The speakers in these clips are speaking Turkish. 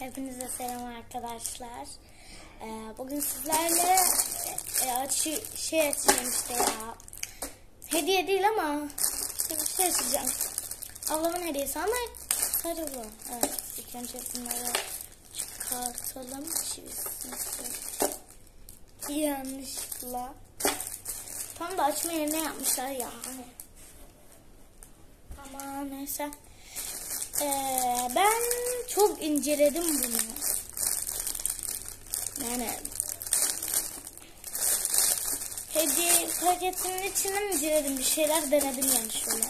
Hepinize selam arkadaşlar. Ee, bugün sizlerle e, açı, şey açacağım işte ya. Hediye değil ama bir şey açacağım. Ablamın hediyesi ama sarılı. Evet, ilk önce bunları çıkartalım. Çivisini yanlışlıkla. Tam da açma yerine yapmışlar ya. Ama neyse. Ee, ben çok inceledim bunu. Yani hediye paketinin içinden inceledim bir şeyler denedim yani şöyle.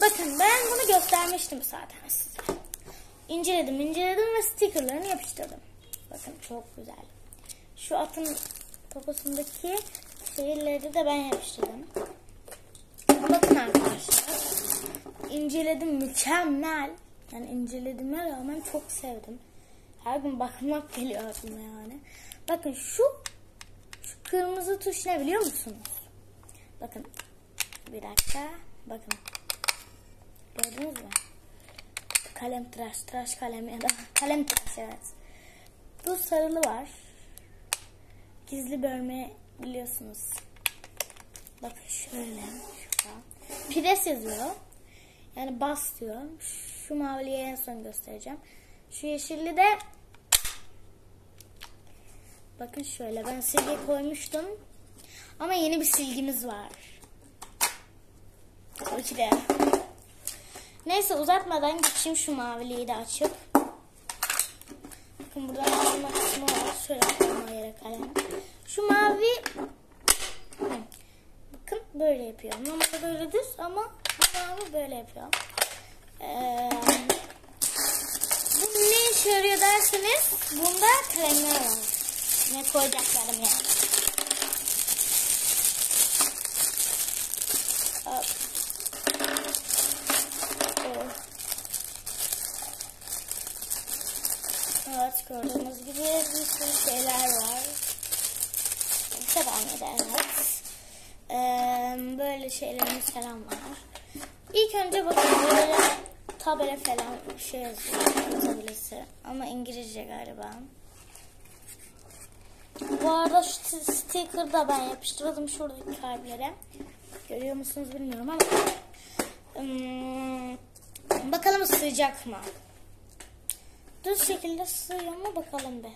Bakın ben bunu göstermiştim zaten size. İnceledim inceledim ve stickerlarını yapıştırdım. Bakın çok güzel. Şu atın poposundaki şeyleri de ben yapıştırdım. Bakın arkadaşlar. İnceledim mükemmel. Yani incelediğime rağmen çok sevdim. Her gün bakmak geliyor aklıma yani. Bakın şu şu kırmızı tuş ne biliyor musunuz? Bakın. Bir dakika. Bakın. Gördünüz mü? Kalem tıraş. Tıraş kalem ya da kalem tıraş evet. Bu sarılı var. Gizli bölme biliyorsunuz. Bakın şöyle. Şurada. Pres yazıyor. Yani bas diyor. Şu maviliyi en son göstereceğim. Şu yeşilli de bakın şöyle ben silgi koymuştum. Ama yeni bir silgimiz var. Tabii de. Neyse uzatmadan geçeyim şu maviliyi de açıp. Bakın buradan açma kısmı var. Şöyle koyma yere kalem. Şu mavi bakın böyle yapıyor. Normalde böyle düz ama mavi böyle yapıyor. Bu ne işe yarıyor derseniz bunda kalemler var. Ne koyacaklarım yani. Hop. Evet gördüğünüz gibi bir sürü şeyler var. Devam eder evet. Ee, böyle şeylerimiz falan var. İlk önce bakın böyle tabela falan şey yazıyor. Tabelası. Ama İngilizce galiba. Bu arada şu sticker da ben yapıştırdım şuradaki kalplere. Görüyor musunuz bilmiyorum ama. Hmm, bakalım sığacak mı? Düz şekilde sığıyor mu bakalım be.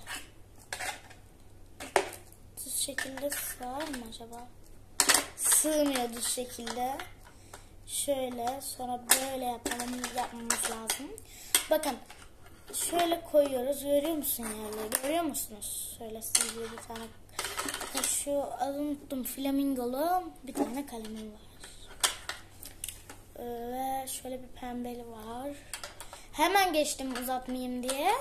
Düz şekilde sığar mı acaba? Sığmıyor düz şekilde. Şöyle sonra böyle yapalım, yapmamız lazım. Bakın şöyle koyuyoruz. Görüyor musun yerleri? Görüyor musunuz? Şöyle sizce bir tane şu adını unuttum. Flamingolu bir tane kalemim var. Ve şöyle bir pembeli var. Hemen geçtim uzatmayayım diye.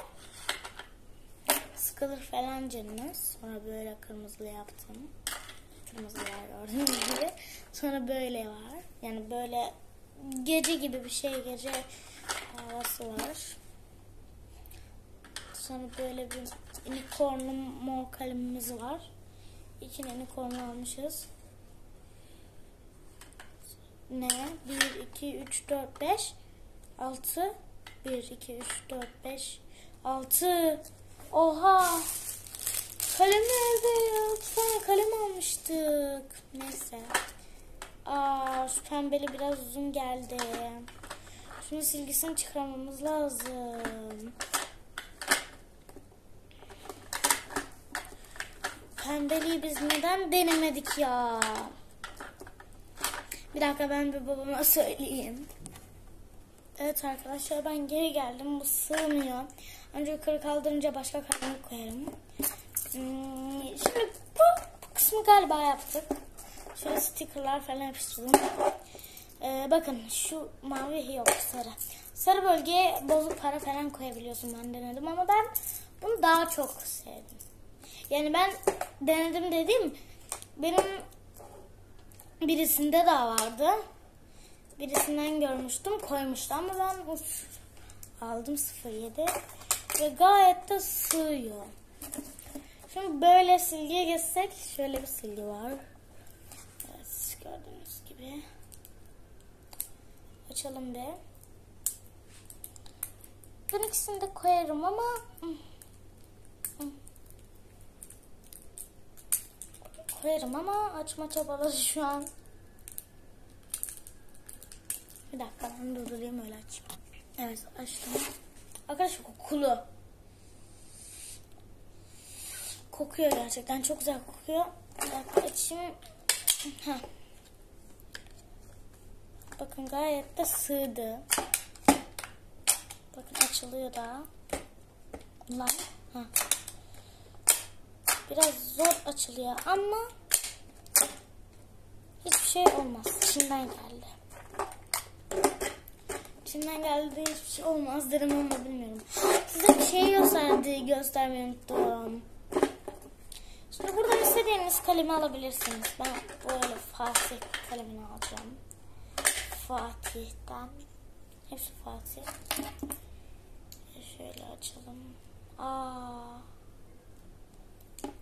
Sıkılır falan canınız. Sonra böyle kırmızılı yaptım. Kırmızı var gördüğünüz gibi. Sonra böyle var. Yani böyle gece gibi bir şey. Gece havası var. Sonra böyle bir unicornlu mor kalemimiz var. İki unicorn almışız. Ne? 1, 2, 3, 4, 5, 6. 1, 2, 3, 4, 5, 6. Oha! Kalem nerede ya? Bir kalem almıştık. Neyse. Aa, şu pembeli biraz uzun geldi. Şunu silgisini çıkarmamız lazım. Pembeliği biz neden denemedik ya? Bir dakika ben bir babama söyleyeyim. Evet arkadaşlar ben geri geldim. Bu sığmıyor. Önce yukarı kaldırınca başka kalemi koyarım. Hmm, şimdi bu, bu kısmı galiba yaptık. Şöyle stickerlar falan yapıştırdım. Ee, bakın şu mavi yok sarı. Sarı bölgeye bozuk para falan koyabiliyorsun ben denedim ama ben bunu daha çok sevdim. Yani ben denedim dediğim benim birisinde daha vardı. Birisinden görmüştüm koymuştu ama ben uç aldım 07 ve gayet de sığıyor. Şimdi böyle silgiye geçsek şöyle bir silgi var. Gördüğünüz gibi. Açalım bir. Şunun ikisini de koyarım ama koyarım ama açma çabaları şu an. Bir dakika ben durdurayım öyle açayım. Evet açtım. Arkadaşlar kokulu. Kokuyor gerçekten çok güzel kokuyor. Bir dakika açayım. Heh. Bakın gayet de sığdı. Bakın açılıyor da. Lan. Ha. Biraz zor açılıyor ama hiçbir şey olmaz. İçinden geldi. İçinden geldi hiçbir şey olmaz derim ama bilmiyorum. Size bir şey gösterdi, göstermeyi unuttum. Şimdi buradan istediğiniz kalemi alabilirsiniz. Ben böyle Fatih kalemini alacağım. Fatih'ten. Hepsi Fatih. Şöyle açalım. Aa.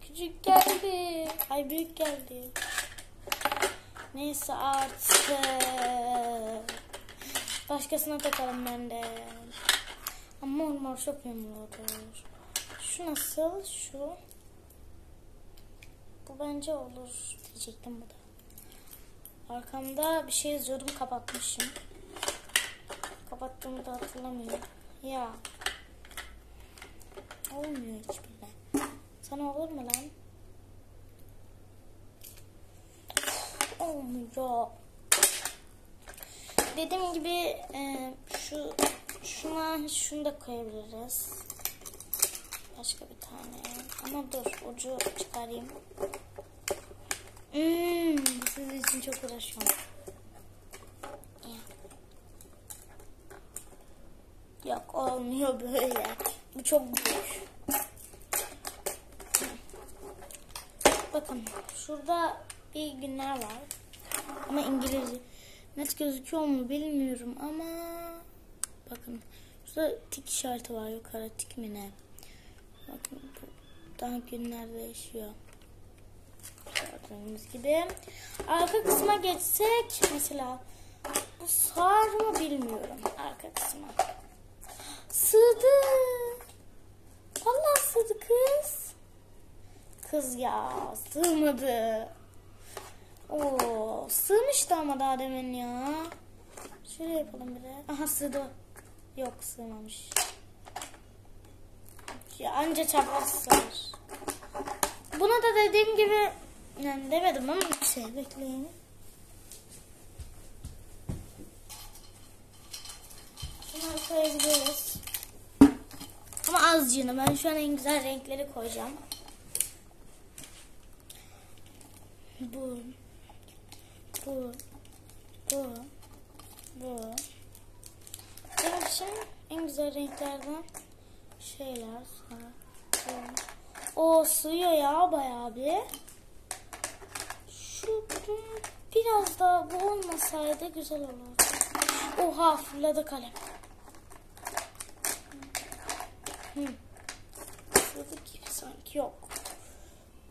Küçük geldi. Ay büyük geldi. Neyse artık. Başkasına takalım ben de. Ama mor çok yumrudur. Şu nasıl? Şu. Bu bence olur diyecektim bu da. Arkamda bir şey yazıyordum kapatmışım. Kapattığımı da hatırlamıyorum. Ya. Olmuyor hiçbirine. Sana olur mu lan? Olmuyor. Dediğim gibi e, şu şuna şunu da koyabiliriz. Başka bir tane. Ama dur ucu çıkarayım. Hmm, sizin için çok uğraşıyorum. Yok olmuyor böyle. Bu çok büyük. Bakın şurada bir günler var. Ama İngilizce. Net gözüküyor mu bilmiyorum ama bakın şurada tik işareti var yukarı tik mi ne? Bakın daha günler değişiyor. Gördüğünüz gibi. Arka kısma geçsek mesela bu sığar mı bilmiyorum arka kısma. Sığdı. Vallahi sığdı kız. Kız ya sığmadı. Oo, sığmıştı ama daha demin ya. Şöyle yapalım bir de. Aha sığdı. Yok sığmamış. Ya anca çapraz sığar. Buna da dediğim gibi yani demedim ama bir şey bekleyin. Bunları koyabiliriz. Ama azıcığını. Ben şu an en güzel renkleri koyacağım. Bu. Bu. Bu. Bu. Benim için en güzel renklerden şeyler. O sığıyor ya bayağı bir. Biraz daha bu olmasaydı güzel olurdu. Oha fırladı kalem. Hı. Fırladı gibi sanki yok.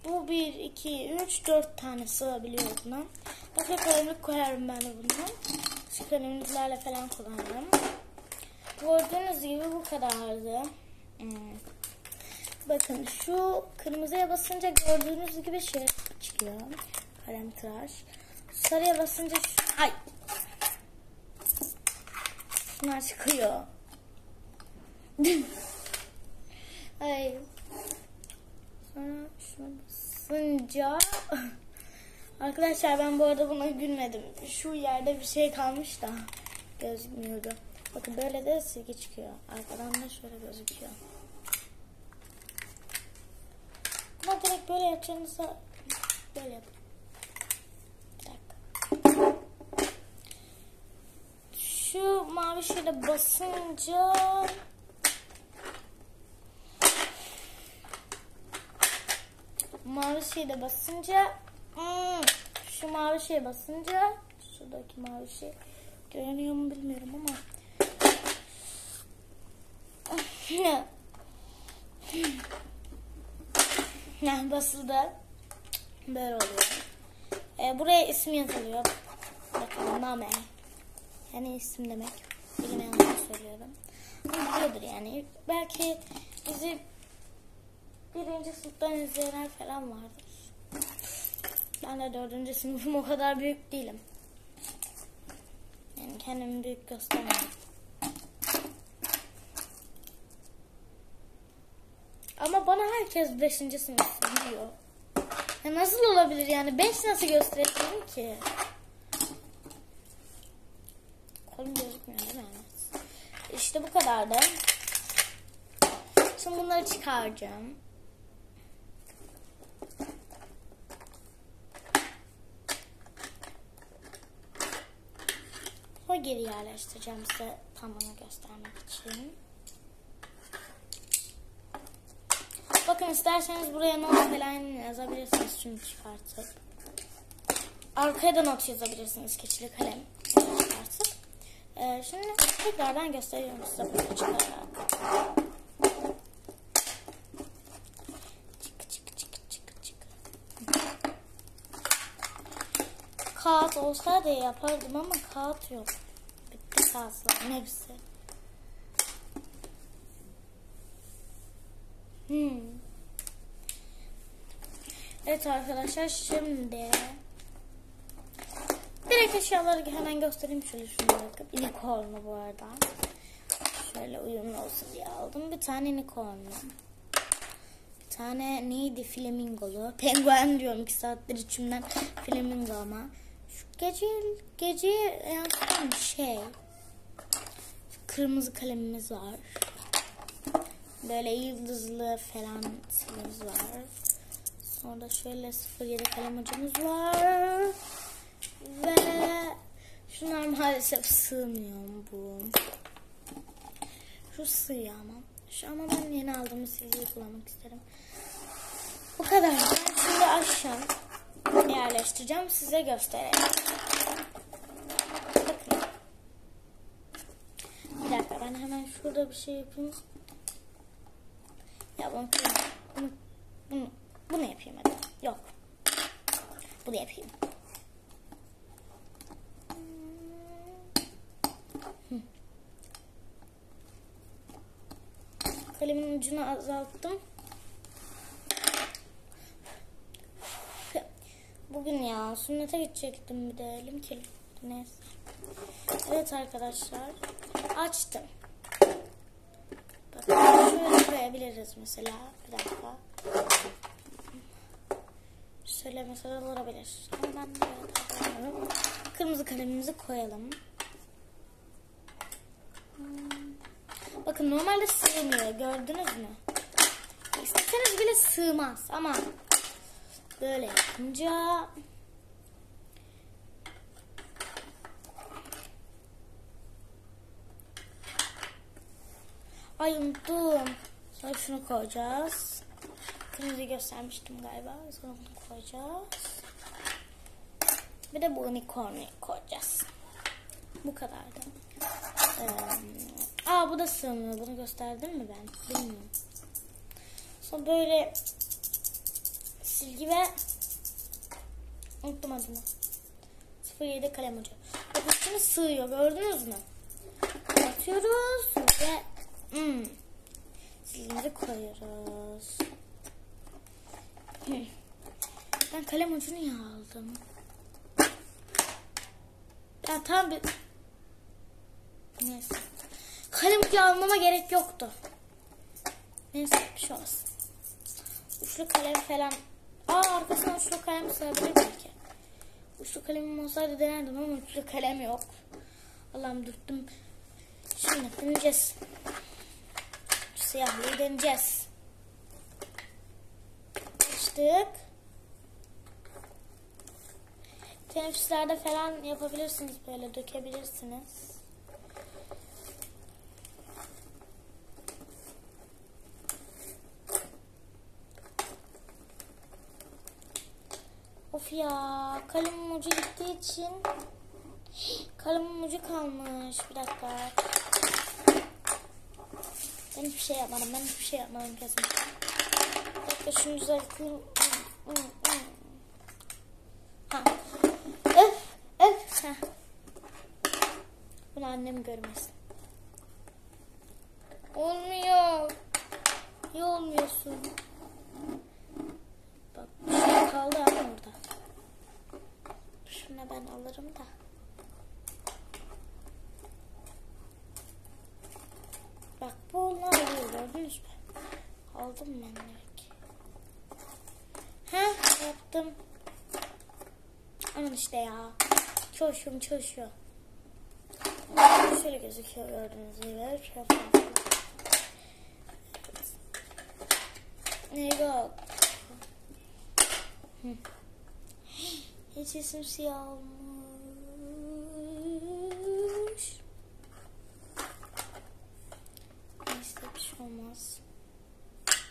Bu 1, 2, 3, 4 tane sığabiliyor buna. Başka kalemlik koyarım ben de bundan. Şu kalemliklerle falan kullanırım. Gördüğünüz gibi bu kadardı. Hmm. Bakın şu kırmızıya basınca gördüğünüz gibi şey çıkıyor. Kalem tıraş. Sarıya basınca şu... Ay! Şunlar çıkıyor. Ay. Sonra şunu basınca... Arkadaşlar ben bu arada buna gülmedim. Şu yerde bir şey kalmış da gözükmüyordu. Bakın böyle de silgi çıkıyor. Arkadan da şöyle gözüküyor. Ama direkt böyle yapacağınızda böyle yapın. Şu mavi şeyle basınca. Mavi şeyle basınca. Hmm, şu mavi şeye basınca. Şuradaki mavi şey. Görünüyor mu bilmiyorum ama. Ne basıldı. Böyle oluyor ee, buraya isim yazılıyor bakın name yani isim demek bilmeyenler söylüyorum biliyordur yani. Belki bizi birinci sınıftan izleyenler falan vardır. Ben de dördüncü sınıfım o kadar büyük değilim. Yani kendimi büyük göstermiyorum. Ama bana herkes 5. sınıf diyor. Ya nasıl olabilir yani 5 nasıl gösterebilirim ki? Kolum gözükmüyor değil mi? İşte bu kadardı. Şimdi bunları çıkaracağım. O geri yerleştireceğim size tamamını göstermek için. Bakın isterseniz buraya not falan yazabilirsiniz şunu çıkartıp. Arkaya da not yazabilirsiniz keçili kalem çıkartıp. Ee, şimdi tekrardan gösteriyorum size bunu çıkararak. Çık çık çık çık çık. Kağıt olsa da yapardım ama kağıt yok. Bitti kağıtların hepsi. Hmm. Evet arkadaşlar şimdi direkt eşyaları hemen göstereyim. Şöyle şunu bakıp unicorn'u bu arada. Şöyle uyumlu olsun diye aldım. Bir tane unicorn'u. Bir tane neydi? Flamingolu. Penguen diyorum. Ki saattir içimden flamingo ama. Şu gece geceye yansıtan şey. Kırmızı kalemimiz var Böyle yıldızlı falan silimiz var. Sonra şöyle 07 kalem ucumuz var. Ve şunlar maalesef sığmıyor bu. Şu sığıyor ama. Şu ama ben yeni aldığım silgiyi kullanmak isterim. Bu kadar. Ben şimdi aşağı yerleştireceğim. Size göstereyim. Bakın. Bir dakika ben hemen şurada bir şey yapayım. Ya bunu, bunu, bunu, bunu yapayım hadi. Yok. Bunu yapayım. Kalemin ucunu azalttım. Bugün ya sünnete gidecektim bir de elim kirli. Neyse. Evet arkadaşlar. Açtım. Şöyle koyabiliriz mesela. Bir dakika. Şöyle mesela olabilir. Ama ben. Kırmızı kalemimizi koyalım. Bakın normalde sığmıyor. Gördünüz mü? İsteseniz bile sığmaz ama böyle yapınca Ay unuttum. Sonra şunu koyacağız. Kırmızıyı göstermiştim galiba. Sonra bunu koyacağız. Bir de bu unicorn'u koyacağız. Bu kadardı. Ee, aa bu da sığmıyor. Bunu gösterdim mi ben? Bilmiyorum. Sonra böyle silgi ve unuttum adını. 07 kalem ucu. Bakın şimdi sığıyor. Gördünüz mü? Atıyoruz ve Hmm. Silgileri koyuyoruz. Ben kalem ucunu ya aldım. Ya tam bir... Neyse. Kalem ucu almama gerek yoktu. Neyse bir şey olsun. Uçlu kalem falan. Aa arkasına uçlu kalem sığabilir belki. Uçlu kalemim olsaydı denerdim ama uçlu kalem yok. Allah'ım dürttüm. Şimdi deneyeceğiz siyahlıyı deneyeceğiz. Açtık. Teneffüslerde falan yapabilirsiniz böyle dökebilirsiniz. Of ya kalemim ucu gittiği için kalemim ucu kalmış. Bir dakika. Ben hiçbir şey yapmadım. Ben hiçbir şey yapmadım kesin. Dakika şunu düzelteyim. Ha. Öf. Öf. Ha. Bunu annem görmesin. Olmuyor. Niye olmuyorsun? Bak şey kaldı ama orada. Şunu ben alırım da. Bak bu onlar oluyor gördünüz mü? Aldım ben direkt. Heh yaptım. Aman işte ya. Çalışıyorum çalışıyor. Şöyle gözüküyor gördüğünüz gibi. Şöyle fazla. Ne yok. Hiç isim siyah olmuş. Neyse bir şey olmaz. Eh.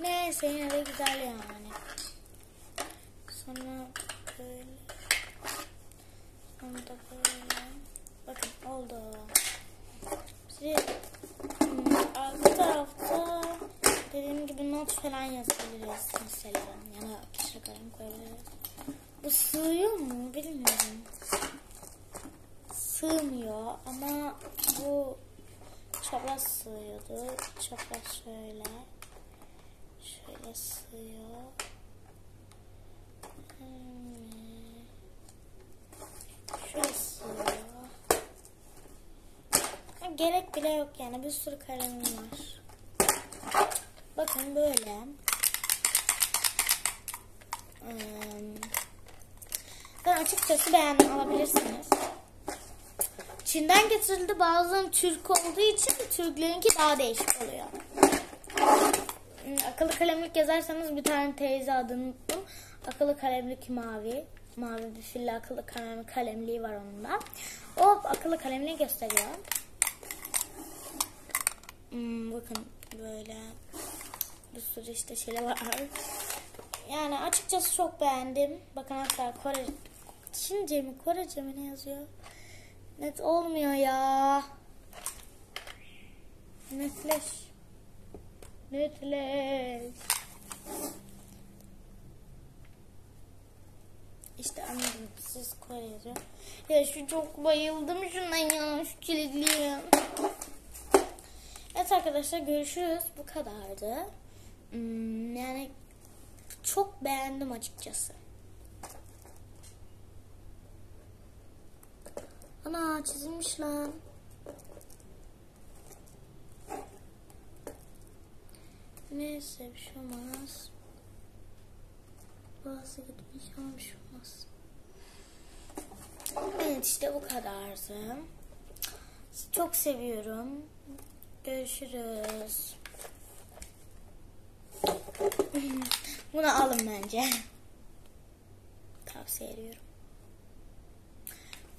Neyse yine de güzel yani. Sonra böyle. Sonra da böyle. Bakın oldu. Hmm, arka tarafta dediğim gibi not falan yazabiliriz mesela. Ya da kişi kalem koyabiliriz. Bu sığıyor mu bilmiyorum. Sığmıyor ama bu çapraz sığıyordu. Çapraz şöyle. Şöyle sığıyor. Hmm. Şöyle sığıyor. Gerek bile yok yani bir sürü kalemim var. Bakın böyle. Hmm. Ben açıkçası beğendim alabilirsiniz. Çin'den getirildi bazıları Türk olduğu için Türklerinki daha değişik oluyor. Hmm, Akıllı kalemlik yazarsanız bir tane teyze adını unuttum. Akıllı kalemlik mavi. Mavi bir fille akıllı kalem, kalemliği var onun da. O akıllı kalemliği gösteriyor. Hmm, bakın böyle bir sürü işte şeyler var. Yani açıkçası çok beğendim. Bakın hatta Kore, Çince mi Korece mi ne yazıyor? Net olmuyor ya. Netleş. Netleş. İşte anladım. Siz Kore yazıyor. Ya şu çok bayıldım şuna ya. Şu kilitliye. Evet arkadaşlar görüşürüz. Bu kadardı. Hmm, yani çok beğendim açıkçası. Ana çizilmiş lan. Neyse bir şey olmaz. Bazı gitmiş ama bir şey olmaz. Evet işte bu kadardı. Çok seviyorum. Görüşürüz. Bunu alın bence. Tavsiye ediyorum.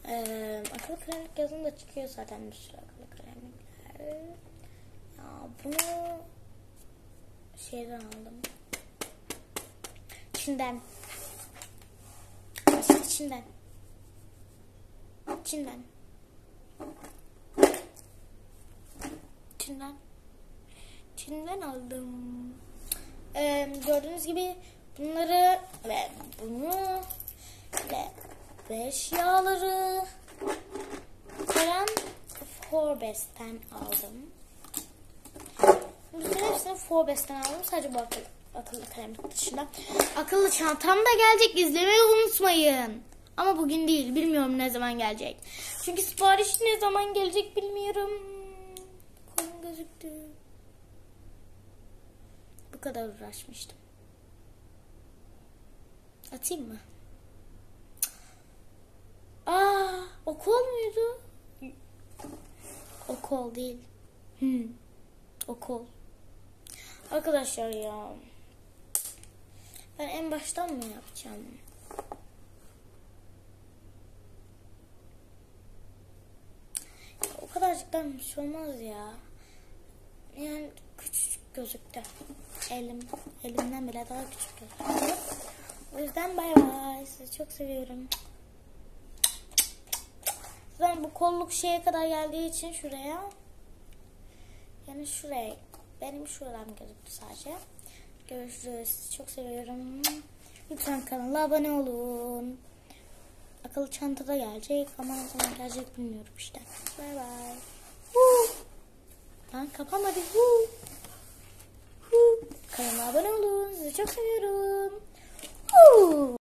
Ee, akıllı kalemlik yazın da çıkıyor zaten bir sürü akıllı kalemlikler. Ya bunu şeyden aldım. Çin'den. Çin'den. Çin'den. Çin'den. Çin'den aldım. Ee, gördüğünüz gibi bunları ve bunu ve ve eşyaları falan Forbes'ten aldım. Bütün hepsini Forbes'ten aldım. Sadece bu akıllı, akıllı kalemlik dışında. Akıllı çantam da gelecek. İzlemeyi unutmayın. Ama bugün değil. Bilmiyorum ne zaman gelecek. Çünkü sipariş ne zaman gelecek bilmiyorum. Kolum gözüktü. Bu kadar uğraşmıştım. Atayım mı? Aa, o kol muydu? O kol değil. Hmm. O kol. Arkadaşlar ya. Ben en baştan mı yapacağım? O kadarcıktan bir şey olmaz ya. Yani küçük gözüktü. Elim, elimden bile daha küçük gözüktü. O yüzden bay bay. Sizi çok seviyorum. Zaten bu kolluk şeye kadar geldiği için şuraya. Yani şuraya. Benim şuradan gözüktü sadece. Görüşürüz. Çok seviyorum. Lütfen kanala abone olun. akıllı çantada gelecek ama ne zaman gelecek bilmiyorum işte. Bay bay. Lan kapamadı. Huu. Kanalıma abone olun. Sizi çok seviyorum. Huu.